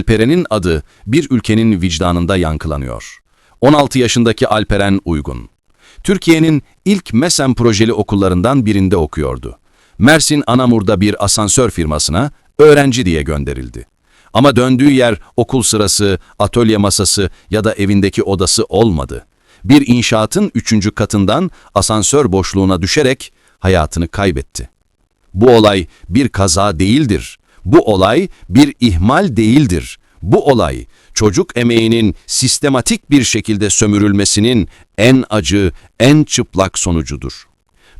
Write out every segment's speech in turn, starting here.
Alperen'in adı bir ülkenin vicdanında yankılanıyor. 16 yaşındaki Alperen Uygun. Türkiye'nin ilk MESEM projeli okullarından birinde okuyordu. Mersin Anamur'da bir asansör firmasına öğrenci diye gönderildi. Ama döndüğü yer okul sırası, atölye masası ya da evindeki odası olmadı. Bir inşaatın üçüncü katından asansör boşluğuna düşerek hayatını kaybetti. Bu olay bir kaza değildir. Bu olay bir ihmal değildir. Bu olay çocuk emeğinin sistematik bir şekilde sömürülmesinin en acı, en çıplak sonucudur.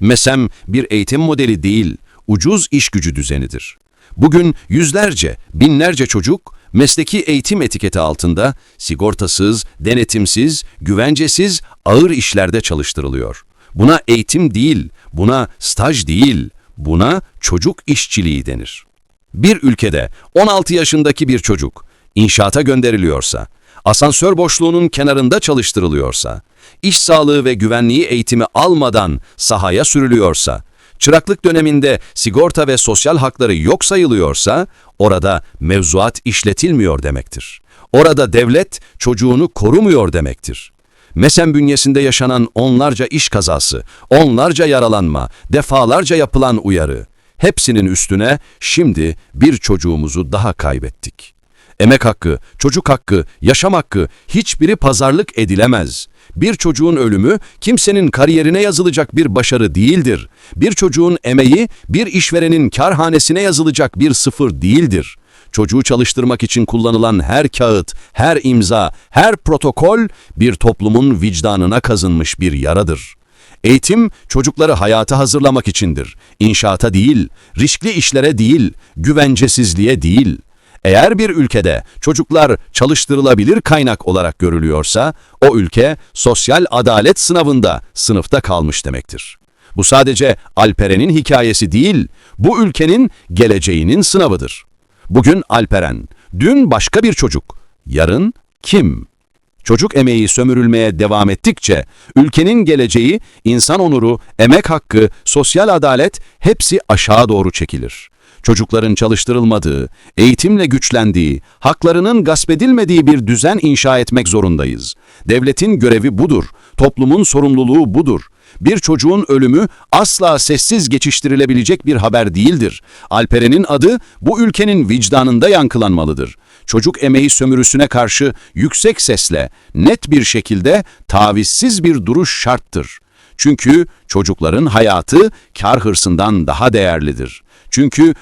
MESEM bir eğitim modeli değil, ucuz iş gücü düzenidir. Bugün yüzlerce, binlerce çocuk mesleki eğitim etiketi altında sigortasız, denetimsiz, güvencesiz ağır işlerde çalıştırılıyor. Buna eğitim değil, buna staj değil, buna çocuk işçiliği denir. Bir ülkede 16 yaşındaki bir çocuk inşaata gönderiliyorsa, asansör boşluğunun kenarında çalıştırılıyorsa, iş sağlığı ve güvenliği eğitimi almadan sahaya sürülüyorsa, çıraklık döneminde sigorta ve sosyal hakları yok sayılıyorsa, orada mevzuat işletilmiyor demektir. Orada devlet çocuğunu korumuyor demektir. MESEM bünyesinde yaşanan onlarca iş kazası, onlarca yaralanma, defalarca yapılan uyarı, hepsinin üstüne şimdi bir çocuğumuzu daha kaybettik. Emek hakkı, çocuk hakkı, yaşam hakkı hiçbiri pazarlık edilemez. Bir çocuğun ölümü kimsenin kariyerine yazılacak bir başarı değildir. Bir çocuğun emeği bir işverenin karhanesine yazılacak bir sıfır değildir. Çocuğu çalıştırmak için kullanılan her kağıt, her imza, her protokol bir toplumun vicdanına kazınmış bir yaradır. Eğitim çocukları hayata hazırlamak içindir. İnşaata değil, riskli işlere değil, güvencesizliğe değil. Eğer bir ülkede çocuklar çalıştırılabilir kaynak olarak görülüyorsa, o ülke sosyal adalet sınavında sınıfta kalmış demektir. Bu sadece Alperen'in hikayesi değil, bu ülkenin geleceğinin sınavıdır. Bugün Alperen, dün başka bir çocuk, yarın kim? Çocuk emeği sömürülmeye devam ettikçe ülkenin geleceği, insan onuru, emek hakkı, sosyal adalet hepsi aşağı doğru çekilir. Çocukların çalıştırılmadığı, eğitimle güçlendiği, haklarının gasp edilmediği bir düzen inşa etmek zorundayız. Devletin görevi budur, toplumun sorumluluğu budur. Bir çocuğun ölümü asla sessiz geçiştirilebilecek bir haber değildir. Alperen'in adı bu ülkenin vicdanında yankılanmalıdır. Çocuk emeği sömürüsüne karşı yüksek sesle, net bir şekilde tavizsiz bir duruş şarttır. Çünkü çocukların hayatı kar hırsından daha değerlidir. Çünkü